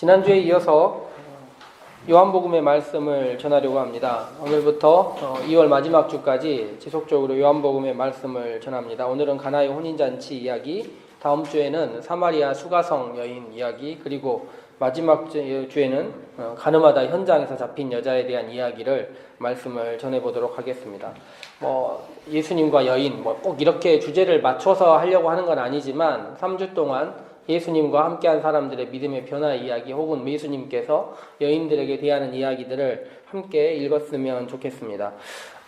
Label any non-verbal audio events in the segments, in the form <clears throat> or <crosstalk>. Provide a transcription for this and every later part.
지난주에 이어서 요한복음의 말씀을 전하려고 합니다. 오늘부터 2월 마지막 주까지 지속적으로 요한복음의 말씀을 전합니다. 오늘은 가나의 혼인잔치 이야기, 다음 주에는 사마리아 수가성 여인 이야기, 그리고 마지막 주- 주에는 어, 가늠하다 현장에서 잡힌 여자에 대한 이야기를 말씀을 전해보도록 하겠습니다. 뭐 예수님과 여인, 뭐 꼭 이렇게 주제를 맞춰서 하려고 하는 건 아니지만 3주 동안 예수님과 함께한 사람들의 믿음의 변화 이야기 혹은 예수님께서 여인들에게 대하는 이야기들을 함께 읽었으면 좋겠습니다.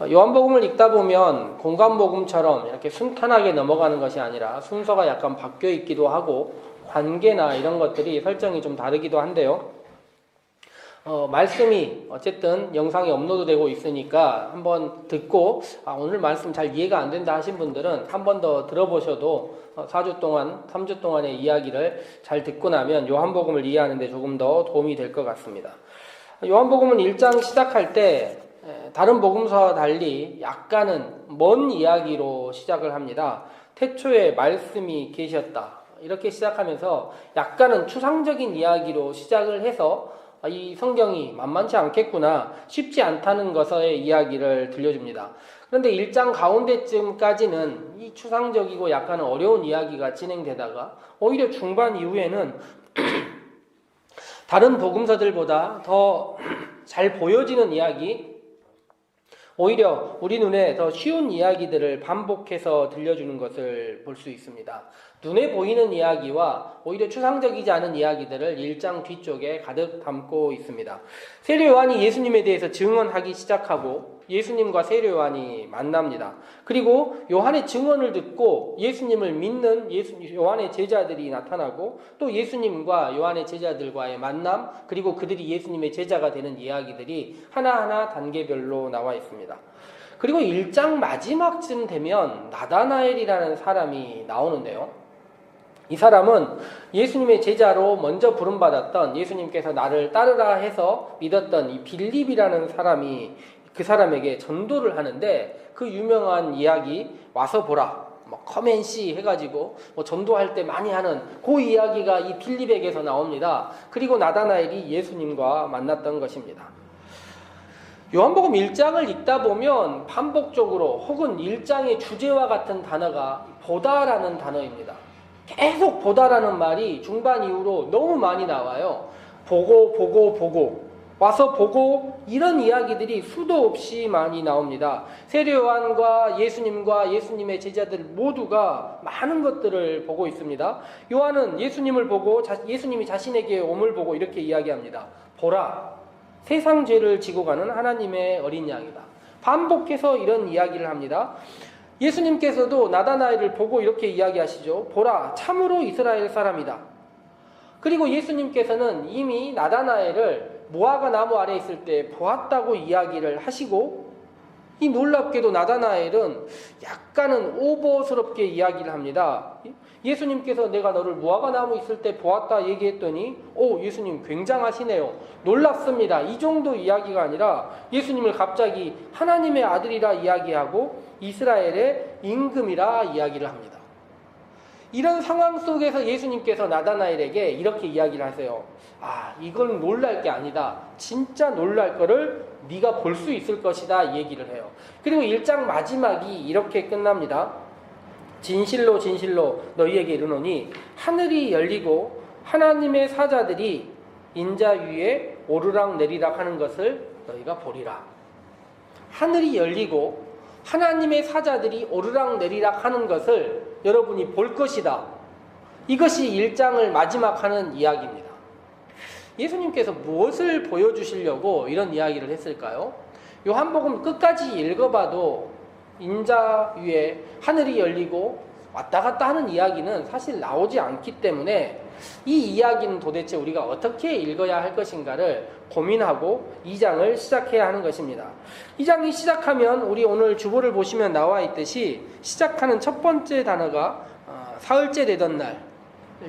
어, 요한복음을 읽다 보면 공간복음처럼 이렇게 순탄하게 넘어가는 것이 아니라 순서가 약간 바뀌어 있기도 하고 관계나 이런 것들이 설정이 좀 다르기도 한데요. 어, 말씀이 어쨌든 영상이 업로드되고 있으니까 한번 듣고 아, 오늘 말씀 잘 이해가 안 된다 하신 분들은 한 번 더 들어보셔도 어, 4주 동안, 3주 동안의 이야기를 잘 듣고 나면 요한복음을 이해하는데 조금 더 도움이 될 것 같습니다. 요한복음은 1장 시작할 때 에, 다른 복음서와 달리 약간은 먼 이야기로 시작을 합니다. 태초에 말씀이 계셨다. 이렇게 시작하면서 약간은 추상적인 이야기로 시작을 해서 아, 이 성경이 만만치 않겠구나, 쉽지 않다는 것의 이야기를 들려줍니다. 그런데 1장 가운데쯤까지는 이 추상적이고 약간 어려운 이야기가 진행되다가 오히려 중반 이후에는 <clears throat> 다른 복음서들보다 더 <clears throat> 잘 보여지는 이야기, 오히려 우리 눈에 더 쉬운 이야기들을 반복해서 들려주는 것을 볼 수 있습니다. 눈에 보이는 이야기와 오히려 추상적이지 않은 이야기들을 1장 뒤쪽에 가득 담고 있습니다. 세례 요한이 예수님에 대해서 증언하기 시작하고 예수님과 세례 요한이 만납니다. 그리고 요한의 증언을 듣고 예수님을 믿는 예수, 요한의 제자들이 나타나고 또 예수님과 요한의 제자들과의 만남 그리고 그들이 예수님의 제자가 되는 이야기들이 하나하나 단계별로 나와 있습니다. 그리고 1장 마지막쯤 되면 나다나엘이라는 사람이 나오는데요. 이 사람은 예수님의 제자로 먼저 부름받았던 예수님께서 나를 따르라 해서 믿었던 이 빌립이라는 사람이 그 사람에게 전도를 하는데 그 유명한 이야기 와서 보라 뭐 커맨시 해가지고 뭐 전도할 때 많이 하는 그 이야기가 이 빌립에게서 나옵니다. 그리고 나다나엘이 예수님과 만났던 것입니다. 요한복음 1장을 읽다 보면 반복적으로 혹은 1장의 주제와 같은 단어가 보다라는 단어입니다. 계속 보다라는 말이 중반 이후로 너무 많이 나와요. 보고, 보고, 보고. 와서 보고 이런 이야기들이 수도 없이 많이 나옵니다. 세례 요한과 예수님과 예수님의 제자들 모두가 많은 것들을 보고 있습니다. 요한은 예수님을 보고 자, 예수님이 자신에게 옴을 보고 이렇게 이야기합니다. 보라, 세상 죄를 지고 가는 하나님의 어린 양이다. 반복해서 이런 이야기를 합니다. 예수님께서도 나다나엘을 보고 이렇게 이야기하시죠. 보라, 참으로 이스라엘 사람이다. 그리고 예수님께서는 이미 나다나엘을 무화과 나무 아래 있을 때 보았다고 이야기를 하시고 이 놀랍게도 나다나엘은 약간은 오버스럽게 이야기를 합니다. 예수님께서 내가 너를 무화과 나무 있을 때 보았다 얘기했더니 오 예수님 굉장하시네요. 놀랍습니다. 이 정도 이야기가 아니라 예수님을 갑자기 하나님의 아들이라 이야기하고 이스라엘의 임금이라 이야기를 합니다. 이런 상황 속에서 예수님께서 나다나엘에게 이렇게 이야기를 하세요. 아, 이건 놀랄 게 아니다. 진짜 놀랄 거를 네가 볼 수 있을 것이다 얘기를 해요. 그리고 1장 마지막이 이렇게 끝납니다. 진실로 진실로 너희에게 이르노니 하늘이 열리고 하나님의 사자들이 인자 위에 오르락 내리락 하는 것을 너희가 보리라. 하늘이 열리고 하나님의 사자들이 오르락 내리락 하는 것을 여러분이 볼 것이다. 이것이 1장을 마지막 하는 이야기입니다. 예수님께서 무엇을 보여주시려고 이런 이야기를 했을까요? 요한복음 끝까지 읽어봐도 인자 위에 하늘이 열리고 왔다 갔다 하는 이야기는 사실 나오지 않기 때문에 이 이야기는 도대체 우리가 어떻게 읽어야 할 것인가를 고민하고 2장을 시작해야 하는 것입니다. 2장이 시작하면 우리 오늘 주보를 보시면 나와 있듯이 시작하는 첫 번째 단어가 어, 사흘째 되던 날,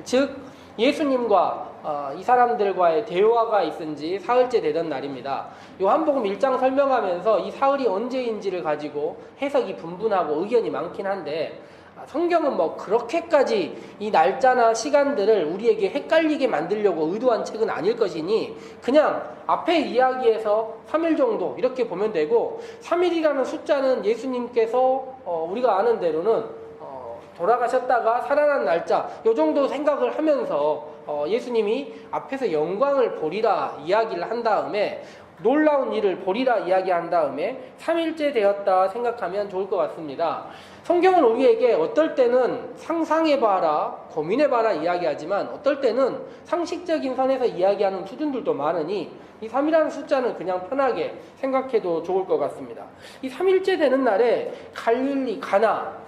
즉 예수님과 어, 이 사람들과의 대화가 있은 지 사흘째 되던 날입니다. 요한복음 1장 설명하면서 이 사흘이 언제인지를 가지고 해석이 분분하고 의견이 많긴 한데 성경은 뭐 그렇게까지 이 날짜나 시간들을 우리에게 헷갈리게 만들려고 의도한 책은 아닐 것이니 그냥 앞에 이야기에서 3일 정도 이렇게 보면 되고 3일이라는 숫자는 예수님께서 어, 우리가 아는 대로는 어, 돌아가셨다가 살아난 날짜 요 정도 생각을 하면서 어, 예수님이 앞에서 영광을 보리라 이야기를 한 다음에 놀라운 일을 보리라 이야기한 다음에 3일째 되었다 생각하면 좋을 것 같습니다. 성경은 우리에게 어떨 때는 상상해봐라, 고민해봐라 이야기하지만 어떨 때는 상식적인 선에서 이야기하는 수준들도 많으니 이 3이라는 숫자는 그냥 편하게 생각해도 좋을 것 같습니다. 이 3일째 되는 날에 갈릴리 가나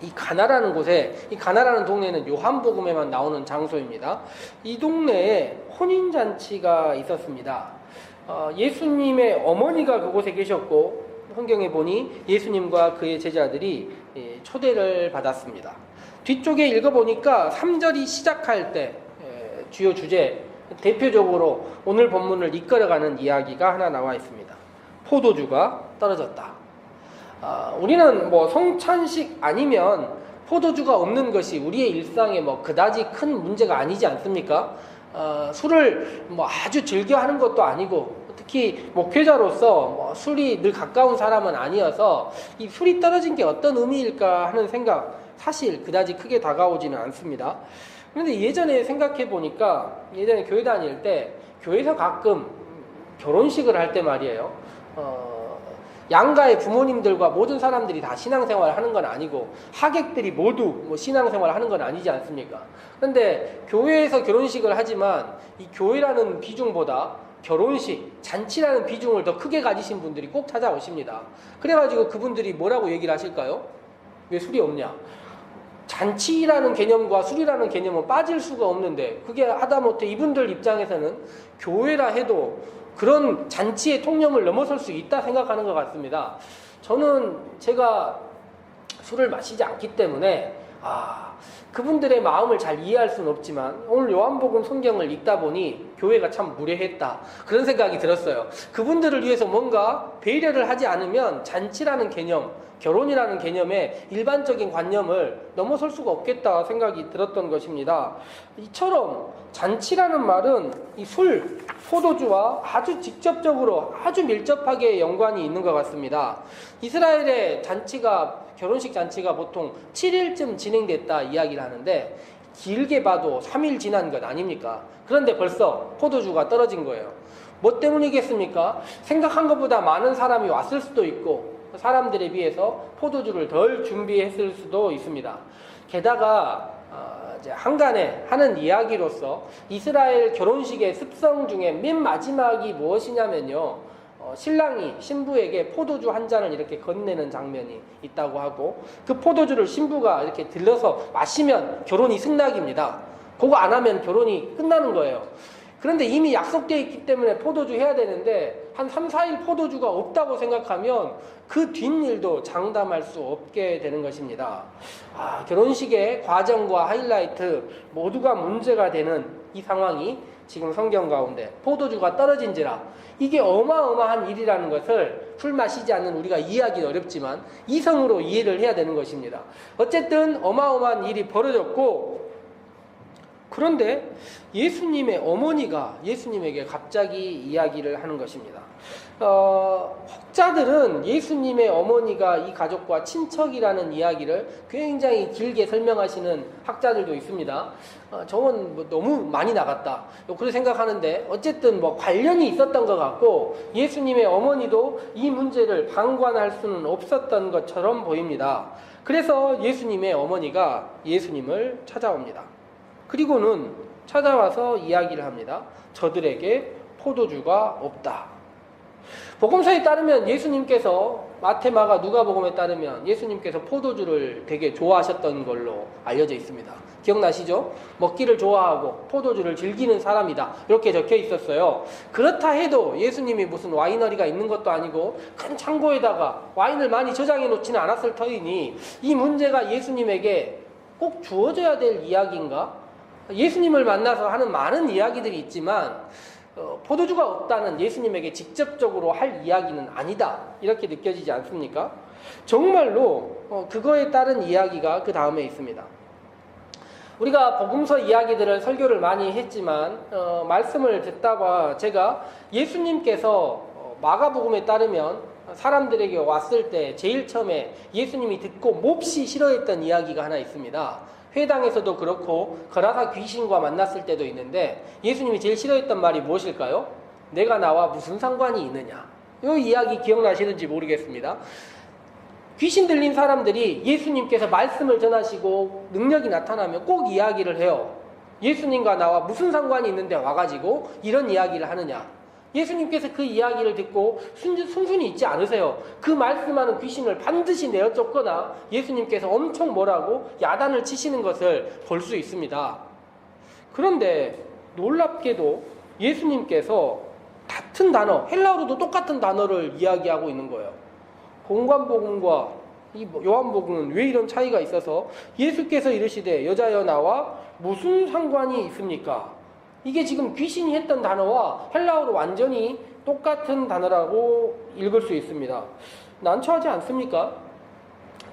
이 가나라는 곳에 이 가나라는 동네는 요한복음에만 나오는 장소입니다. 이 동네에 혼인 잔치가 있었습니다. 어, 예수님의 어머니가 그곳에 계셨고 성경에 보니 예수님과 그의 제자들이 예, 초대를 받았습니다. 뒤쪽에 읽어보니까 3절이 시작할 때 예, 주요 주제 대표적으로 오늘 본문을 이끌어가는 이야기가 하나 나와 있습니다. 포도주가 떨어졌다. 아, 우리는 뭐 성찬식 아니면 포도주가 없는 것이 우리의 일상에 뭐 그다지 큰 문제가 아니지 않습니까? 어, 술을 뭐 아주 즐겨 하는 것도 아니고 특히 목회자로서 뭐 술이 늘 가까운 사람은 아니어서 이 술이 떨어진 게 어떤 의미일까 하는 생각 사실 그다지 크게 다가오지는 않습니다. 그런데 예전에 생각해 보니까 예전에 교회 다닐 때 교회에서 가끔 결혼식을 할 때 말이에요. 어, 양가의 부모님들과 모든 사람들이 다 신앙생활을 하는 건 아니고 하객들이 모두 뭐 신앙생활을 하는 건 아니지 않습니까? 그런데 교회에서 결혼식을 하지만 이 교회라는 비중보다 결혼식, 잔치라는 비중을 더 크게 가지신 분들이 꼭 찾아오십니다. 그래가지고 그분들이 뭐라고 얘기를 하실까요? 왜 술이 없냐? 잔치라는 개념과 술이라는 개념은 빠질 수가 없는데 그게 하다못해 이분들 입장에서는 교회라 해도 그런 잔치의 통념을 넘어설 수 있다 생각하는 것 같습니다. 저는 제가 술을 마시지 않기 때문에 아 그분들의 마음을 잘 이해할 수는 없지만 오늘 요한복음 성경을 읽다 보니 교회가 참 무례했다 그런 생각이 들었어요. 그분들을 위해서 뭔가 배려를 하지 않으면 잔치라는 개념, 결혼이라는 개념의 일반적인 관념을 넘어설 수가 없겠다 생각이 들었던 것입니다. 이처럼 잔치라는 말은 이 술, 포도주와 아주 직접적으로 아주 밀접하게 연관이 있는 것 같습니다. 이스라엘의 잔치가 결혼식 잔치가 보통 7일쯤 진행됐다 이야기를 하는데 길게 봐도 3일 지난 것 아닙니까? 그런데 벌써 포도주가 떨어진 거예요. 뭐 때문이겠습니까? 생각한 것보다 많은 사람이 왔을 수도 있고 사람들에 비해서 포도주를 덜 준비했을 수도 있습니다. 게다가 어, 한간에 하는 이야기로서 이스라엘 결혼식의 습성 중에 맨 마지막이 무엇이냐면요. 어, 신랑이 신부에게 포도주 한 잔을 이렇게 건네는 장면이 있다고 하고 그 포도주를 신부가 이렇게 들러서 마시면 결혼이 승낙입니다. 그거 안 하면 결혼이 끝나는 거예요. 그런데 이미 약속되어 있기 때문에 포도주 해야 되는데 한 3, 4일 포도주가 없다고 생각하면 그 뒷일도 장담할 수 없게 되는 것입니다. 아, 결혼식의 과정과 하이라이트 모두가 문제가 되는 이 상황이 지금 성경 가운데 포도주가 떨어진지라 이게 어마어마한 일이라는 것을 술 마시지 않는 우리가 이해하기 어렵지만 이성으로 이해를 해야 되는 것입니다. 어쨌든 어마어마한 일이 벌어졌고 그런데 예수님의 어머니가 예수님에게 갑자기 이야기를 하는 것입니다. 어, 학자들은 예수님의 어머니가 이 가족과 친척이라는 이야기를 굉장히 길게 설명하시는 학자들도 있습니다. 어, 저건 뭐 너무 많이 나갔다. 그렇게 생각하는데 어쨌든 뭐 관련이 있었던 것 같고 예수님의 어머니도 이 문제를 방관할 수는 없었던 것처럼 보입니다. 그래서 예수님의 어머니가 예수님을 찾아옵니다. 그리고는 찾아와서 이야기를 합니다. 저들에게 포도주가 없다. 복음서에 따르면 예수님께서 마테마가 누가복음에 따르면 예수님께서 포도주를 되게 좋아하셨던 걸로 알려져 있습니다. 기억나시죠? 먹기를 좋아하고 포도주를 즐기는 사람이다. 이렇게 적혀 있었어요. 그렇다 해도 예수님이 무슨 와이너리가 있는 것도 아니고 큰 창고에다가 와인을 많이 저장해 놓지는 않았을 터이니 이 문제가 예수님에게 꼭 주어져야 될 이야기인가? 예수님을 만나서 하는 많은 이야기들이 있지만 어, 포도주가 없다는 예수님에게 직접적으로 할 이야기는 아니다. 이렇게 느껴지지 않습니까? 정말로 어, 그거에 따른 이야기가 그 다음에 있습니다. 우리가 복음서 이야기들을 설교를 많이 했지만 어, 말씀을 듣다가 제가 예수님께서 어, 마가복음에 따르면 사람들에게 왔을 때 제일 처음에 예수님이 듣고 몹시 싫어했던 이야기가 하나 있습니다. 회당에서도 그렇고 거라사 귀신과 만났을 때도 있는데 예수님이 제일 싫어했던 말이 무엇일까요? 내가 나와 무슨 상관이 있느냐. 이 이야기 기억나시는지 모르겠습니다. 귀신 들린 사람들이 예수님께서 말씀을 전하시고 능력이 나타나면 꼭 이야기를 해요. 예수님과 나와 무슨 상관이 있는데 와가지고 이런 이야기를 하느냐. 예수님께서 그 이야기를 듣고 순- 순순히 있지 않으세요. 그 말씀하는 귀신을 반드시 내어 쫓거나 예수님께서 엄청 뭐라고 야단을 치시는 것을 볼 수 있습니다. 그런데 놀랍게도 예수님께서 같은 단어, 헬라어로도 똑같은 단어를 이야기하고 있는 거예요. 공관복음과 이 요한복음은 왜 이런 차이가 있어서 예수께서 이르시되 여자여 나와 무슨 상관이 있습니까? 이게 지금 귀신이 했던 단어와 헬라어로 완전히 똑같은 단어라고 읽을 수 있습니다. 난처하지 않습니까?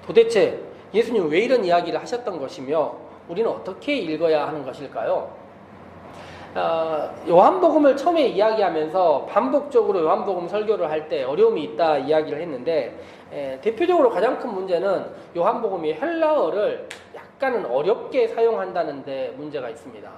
도대체 예수님 왜 이런 이야기를 하셨던 것이며 우리는 어떻게 읽어야 하는 것일까요? 어, 요한복음을 처음에 이야기하면서 반복적으로 요한복음 설교를 할 때 어려움이 있다 이야기를 했는데 에, 대표적으로 가장 큰 문제는 요한복음이 헬라어를 약간은 어렵게 사용한다는 데 문제가 있습니다.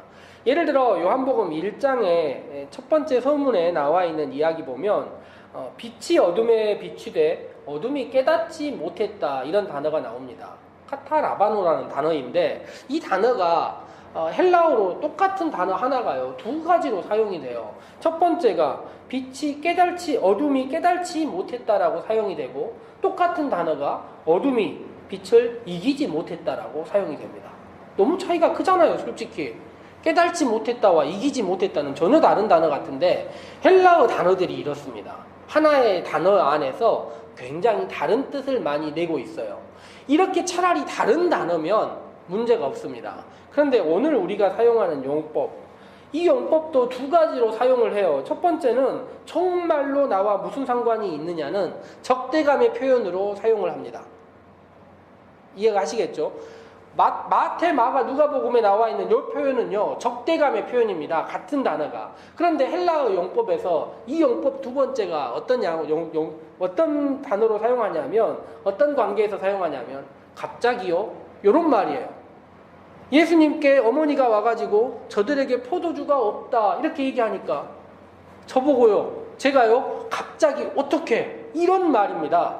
예를 들어 요한복음 1장의 첫 번째 서문에 나와 있는 이야기 보면 어, 빛이 어둠에 비추되 어둠이 깨닫지 못했다 이런 단어가 나옵니다. 카타라바노라는 단어인데 이 단어가 어, 헬라어로 똑같은 단어 하나가요 두 가지로 사용이 돼요. 첫 번째가 빛이 깨달지 어둠이 깨달지 못했다라고 사용이 되고 똑같은 단어가 어둠이 빛을 이기지 못했다라고 사용이 됩니다. 너무 차이가 크잖아요, 솔직히. 깨달지 못했다와 이기지 못했다는 전혀 다른 단어 같은데 헬라어 단어들이 이렇습니다. 하나의 단어 안에서 굉장히 다른 뜻을 많이 내고 있어요. 이렇게 차라리 다른 단어면 문제가 없습니다. 그런데 오늘 우리가 사용하는 용법, 이 용법도 두 가지로 사용을 해요. 첫 번째는 정말로 나와 무슨 상관이 있느냐는 적대감의 표현으로 사용을 합니다. 이해가 하시겠죠? 마, 마태, 마가, 누가복음에 나와 있는 이 표현은요 적대감의 표현입니다. 같은 단어가. 그런데 헬라어 용법에서 이 용법 두 번째가 어떤 양, 용, 용, 어떤 단어로 사용하냐면 어떤 관계에서 사용하냐면 갑자기요 이런 말이에요. 예수님께 어머니가 와가지고 저들에게 포도주가 없다 이렇게 얘기하니까 저보고요 제가요 갑자기 어떻게 이런 말입니다.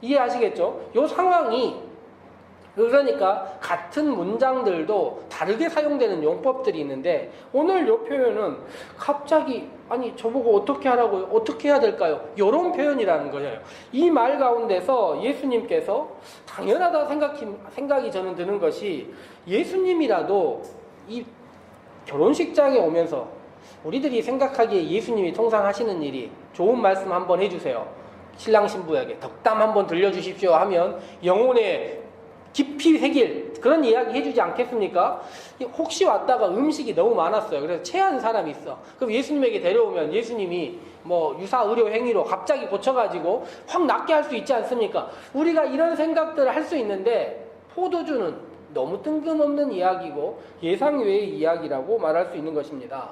이해하시겠죠? 이 상황이 그러니까 같은 문장들도 다르게 사용되는 용법들이 있는데 오늘 이 표현은 갑자기 아니 저보고 어떻게 하라고요? 어떻게 해야 될까요? 이런 표현이라는 거예요. 이 말 가운데서 예수님께서 당연하다 생각이, 생각이 저는 드는 것이 예수님이라도 이 결혼식장에 오면서 우리들이 생각하기에 예수님이 통상 하시는 일이 좋은 말씀 한번 해주세요. 신랑 신부에게 덕담 한번 들려주십시오 하면 영혼의 깊이 새길 그런 이야기 해주지 않겠습니까? 혹시 왔다가 음식이 너무 많았어요. 그래서 체한 사람이 있어. 그럼 예수님에게 데려오면 예수님이 뭐 유사 의료 행위로 갑자기 고쳐가지고 확 낫게 할 수 있지 않습니까? 우리가 이런 생각들을 할 수 있는데 포도주는 너무 뜬금없는 이야기고 예상 외의 이야기라고 말할 수 있는 것입니다.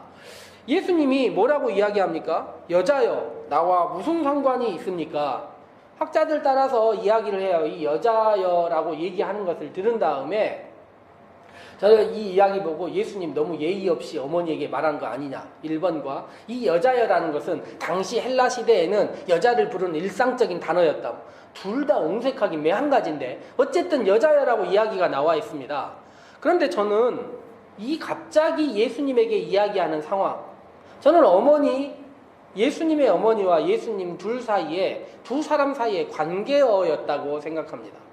예수님이 뭐라고 이야기합니까? 여자여, 나와 무슨 상관이 있습니까? 학자들 따라서 이야기를 해요. 이 여자여라고 얘기하는 것을 들은 다음에 저는 이 이야기 보고 예수님 너무 예의 없이 어머니에게 말한 거 아니냐. 1번과 이 여자여라는 것은 당시 헬라 시대에는 여자를 부르는 일상적인 단어였다. 둘다 응색하기 매한 가지인데 어쨌든 여자여라고 이야기가 나와 있습니다. 그런데 저는 이 갑자기 예수님에게 이야기하는 상황 저는 어머니 예수님의 어머니와 예수님 둘 사이에 두 사람 사이의 관계어였다고 생각합니다.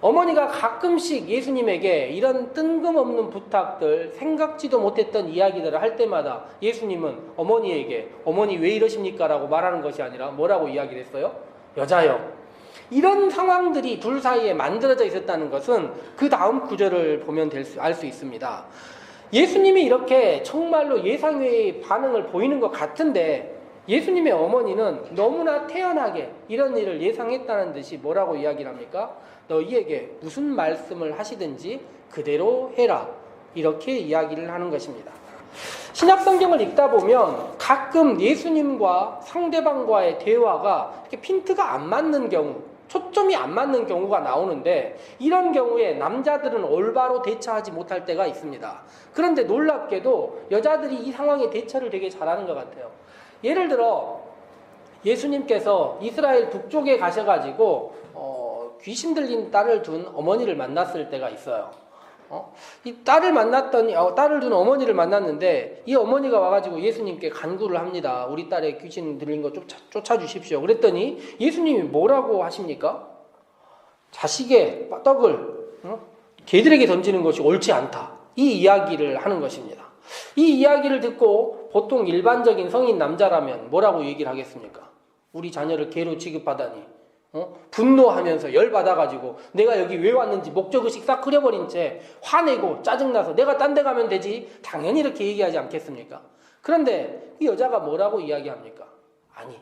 어머니가 가끔씩 예수님에게 이런 뜬금없는 부탁들, 생각지도 못했던 이야기들을 할 때마다 예수님은 어머니에게 어머니 왜 이러십니까? 라고 말하는 것이 아니라 뭐라고 이야기를 했어요? 여자요. 이런 상황들이 둘 사이에 만들어져 있었다는 것은 그 다음 구절을 보면 알 수 있습니다. 예수님이 이렇게 정말로 예상 외의 반응을 보이는 것 같은데 예수님의 어머니는 너무나 태연하게 이런 일을 예상했다는 듯이 뭐라고 이야기를 합니까? 너희에게 무슨 말씀을 하시든지 그대로 해라. 이렇게 이야기를 하는 것입니다. 신약 성경을 읽다 보면 가끔 예수님과 상대방과의 대화가 이렇게 핀트가 안 맞는 경우, 초점이 안 맞는 경우가 나오는데 이런 경우에 남자들은 올바로 대처하지 못할 때가 있습니다. 그런데 놀랍게도 여자들이 이 상황에 대처를 되게 잘하는 것 같아요. 예를 들어 예수님께서 이스라엘 북쪽에 가셔가지고 어, 귀신 들린 딸을 둔 어머니를 만났을 때가 있어요. 어? 이 딸을 만났더니 어, 딸을 둔 어머니를 만났는데 이 어머니가 와가지고 예수님께 간구를 합니다. 우리 딸의 귀신 들린 거 쫓아, 쫓아주십시오. 그랬더니 예수님이 뭐라고 하십니까? 자식의 떡을 어? 개들에게 던지는 것이 옳지 않다. 이 이야기를 하는 것입니다. 이 이야기를 듣고 보통 일반적인 성인 남자라면 뭐라고 얘기를 하겠습니까? 우리 자녀를 개로 취급하다니 어? 분노하면서 열받아가지고 내가 여기 왜 왔는지 목적의식 싹 흐려버린 채 화내고 짜증나서 내가 딴 데 가면 되지 당연히 이렇게 얘기하지 않겠습니까? 그런데 이 여자가 뭐라고 이야기합니까? 아니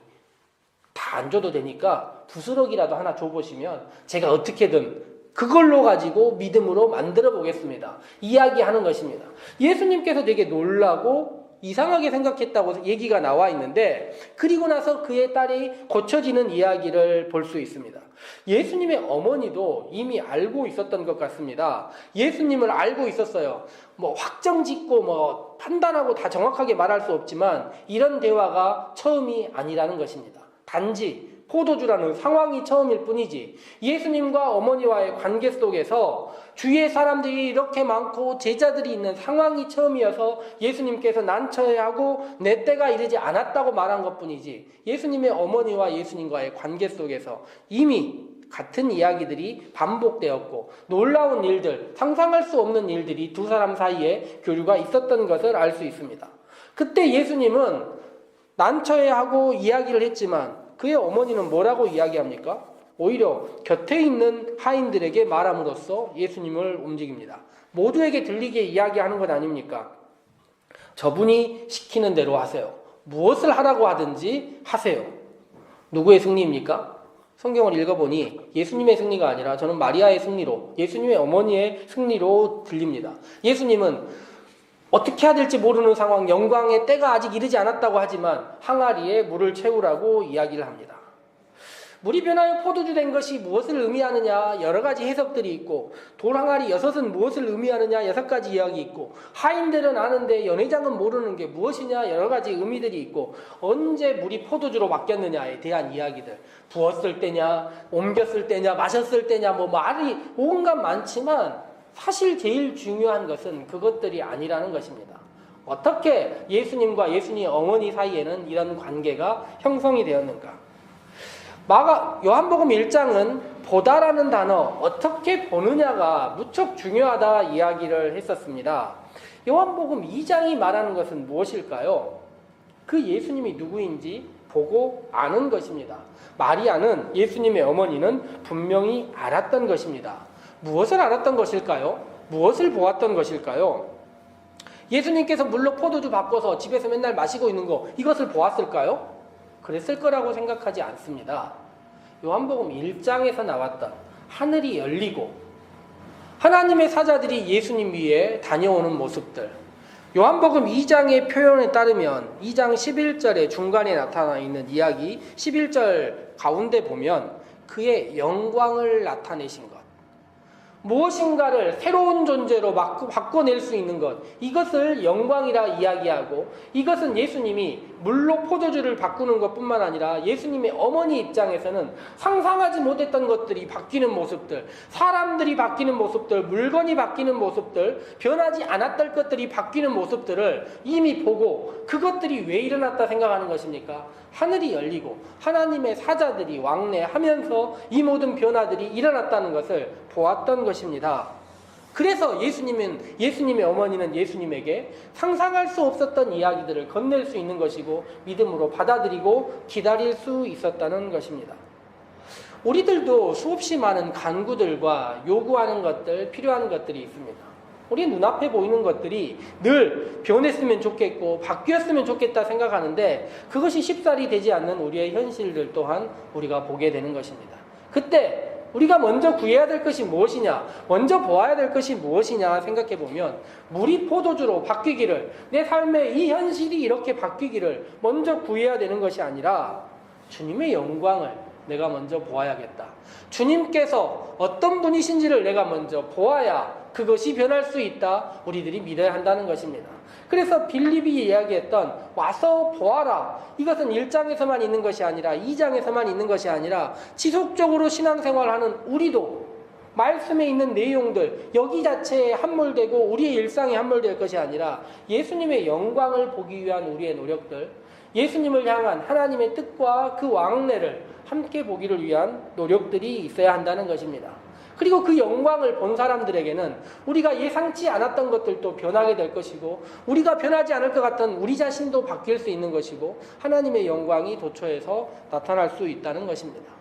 다 안 줘도 되니까 부스럭이라도 하나 줘보시면 제가 어떻게든 그걸로 가지고 믿음으로 만들어 보겠습니다. 이야기하는 것입니다. 예수님께서 되게 놀라고 이상하게 생각했다고 얘기가 나와 있는데 그리고 나서 그의 딸이 고쳐지는 이야기를 볼 수 있습니다. 예수님의 어머니도 이미 알고 있었던 것 같습니다. 예수님을 알고 있었어요. 뭐 확정 짓고 뭐 판단하고 다 정확하게 말할 수 없지만 이런 대화가 처음이 아니라는 것입니다. 단지 포도주라는 상황이 처음일 뿐이지 예수님과 어머니와의 관계 속에서 주위의 사람들이 이렇게 많고 제자들이 있는 상황이 처음이어서 예수님께서 난처해 하고 내 때가 이르지 않았다고 말한 것 뿐이지 예수님의 어머니와 예수님과의 관계 속에서 이미 같은 이야기들이 반복되었고 놀라운 일들, 상상할 수 없는 일들이 두 사람 사이에 교류가 있었던 것을 알 수 있습니다. 그때 예수님은 난처해하고 이야기를 했지만 그의 어머니는 뭐라고 이야기합니까? 오히려 곁에 있는 하인들에게 말함으로써 예수님을 움직입니다. 모두에게 들리게 이야기하는 것 아닙니까? 저분이 시키는 대로 하세요. 무엇을 하라고 하든지 하세요. 누구의 승리입니까? 성경을 읽어보니 예수님의 승리가 아니라 저는 마리아의 승리로, 예수님의 어머니의 승리로 들립니다. 예수님은 어떻게 해야 될지 모르는 상황, 영광의 때가 아직 이르지 않았다고 하지만 항아리에 물을 채우라고 이야기를 합니다. 물이 변하여 포도주 된 것이 무엇을 의미하느냐 여러 가지 해석들이 있고 돌 항아리 여섯은 무엇을 의미하느냐 여섯 가지 이야기 있고 하인들은 아는데 연회장은 모르는 게 무엇이냐 여러 가지 의미들이 있고 언제 물이 포도주로 바뀌었느냐에 대한 이야기들 부었을 때냐 옮겼을 때냐 마셨을 때냐 뭐 말이 온갖 많지만 사실 제일 중요한 것은 그것들이 아니라는 것입니다. 어떻게 예수님과 예수님 어머니 사이에는 이런 관계가 형성이 되었는가? 마가 요한복음 1장은 보다라는 단어 어떻게 보느냐가 무척 중요하다 이야기를 했었습니다. 요한복음 2장이 말하는 것은 무엇일까요? 그 예수님이 누구인지 보고 아는 것입니다. 마리아는 예수님의 어머니는 분명히 알았던 것입니다. 무엇을 알았던 것일까요? 무엇을 보았던 것일까요? 예수님께서 물로 포도주 바꿔서 집에서 맨날 마시고 있는 거 이것을 보았을까요? 그랬을 거라고 생각하지 않습니다. 요한복음 1장에서 나왔던 하늘이 열리고 하나님의 사자들이 예수님 위에 다녀오는 모습들. 요한복음 2장의 표현에 따르면 2장 11절의 중간에 나타나 있는 이야기 11절 가운데 보면 그의 영광을 나타내신 것. 무엇인가를 새로운 존재로 바꿔 낼 수 있는 것. 이것을 영광이라 이야기하고 이것은 예수님이 물로 포도주를 바꾸는 것 뿐만 아니라 예수님의 어머니 입장에서는 상상하지 못했던 것들이 바뀌는 모습들, 사람들이 바뀌는 모습들, 물건이 바뀌는 모습들, 변하지 않았던 것들이 바뀌는 모습들을 이미 보고 그것들이 왜 일어났다 생각하는 것입니까? 하늘이 열리고 하나님의 사자들이 왕래하면서 이 모든 변화들이 일어났다는 것을 보았던 것입니다. 그래서 예수님은 예수님의 어머니는 예수님에게 상상할 수 없었던 이야기들을 건넬 수 있는 것이고 믿음으로 받아들이고 기다릴 수 있었다는 것입니다. 우리들도 수없이 많은 간구들과 요구하는 것들, 필요한 것들이 있습니다. 우리 눈앞에 보이는 것들이 늘 변했으면 좋겠고 바뀌었으면 좋겠다 생각하는데 그것이 쉽사리 되지 않는 우리의 현실들 또한 우리가 보게 되는 것입니다. 그때 우리가 먼저 구해야 될 것이 무엇이냐, 먼저 보아야 될 것이 무엇이냐 생각해 보면 물이 포도주로 바뀌기를 내 삶의 이 현실이 이렇게 바뀌기를 먼저 구해야 되는 것이 아니라 주님의 영광을 내가 먼저 보아야겠다. 주님께서 어떤 분이신지를 내가 먼저 보아야 그것이 변할 수 있다. 우리들이 믿어야 한다는 것입니다. 그래서 빌립이 이야기했던 와서 보아라. 이것은 1장에서만 있는 것이 아니라 2장에서만 있는 것이 아니라 지속적으로 신앙생활하는 우리도 말씀에 있는 내용들 여기 자체에 함몰되고 우리의 일상에 함몰될 것이 아니라 예수님의 영광을 보기 위한 우리의 노력들 예수님을 향한 하나님의 뜻과 그 왕래를 함께 보기를 위한 노력들이 있어야 한다는 것입니다. 그리고 그 영광을 본 사람들에게는 우리가 예상치 않았던 것들도 변하게 될 것이고 우리가 변하지 않을 것 같은 우리 자신도 바뀔 수 있는 것이고 하나님의 영광이 도처에서 나타날 수 있다는 것입니다.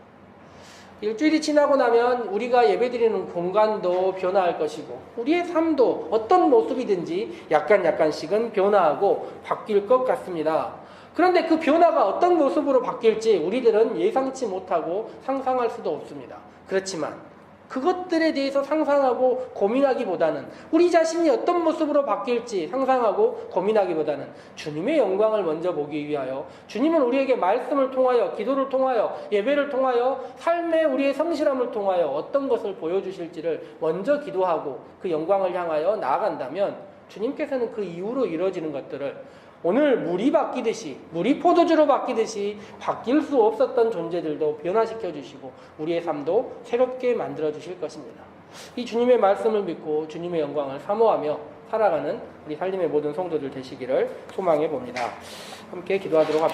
일주일이 지나고 나면 우리가 예배드리는 공간도 변화할 것이고 우리의 삶도 어떤 모습이든지 약간 약간씩은 변화하고 바뀔 것 같습니다. 그런데 그 변화가 어떤 모습으로 바뀔지 우리들은 예상치 못하고 상상할 수도 없습니다. 그렇지만 그것들에 대해서 상상하고 고민하기보다는 우리 자신이 어떤 모습으로 바뀔지 상상하고 고민하기보다는 주님의 영광을 먼저 보기 위하여 주님은 우리에게 말씀을 통하여 기도를 통하여 예배를 통하여 삶의 우리의 성실함을 통하여 어떤 것을 보여주실지를 먼저 기도하고 그 영광을 향하여 나아간다면 주님께서는 그 이후로 이루어지는 것들을 오늘 물이 바뀌듯이 물이 포도주로 바뀌듯이 바뀔 수 없었던 존재들도 변화시켜 주시고 우리의 삶도 새롭게 만들어 주실 것입니다. 이 주님의 말씀을 믿고 주님의 영광을 사모하며 살아가는 우리 살림의 모든 성도들 되시기를 소망해 봅니다. 함께 기도하도록 합시다.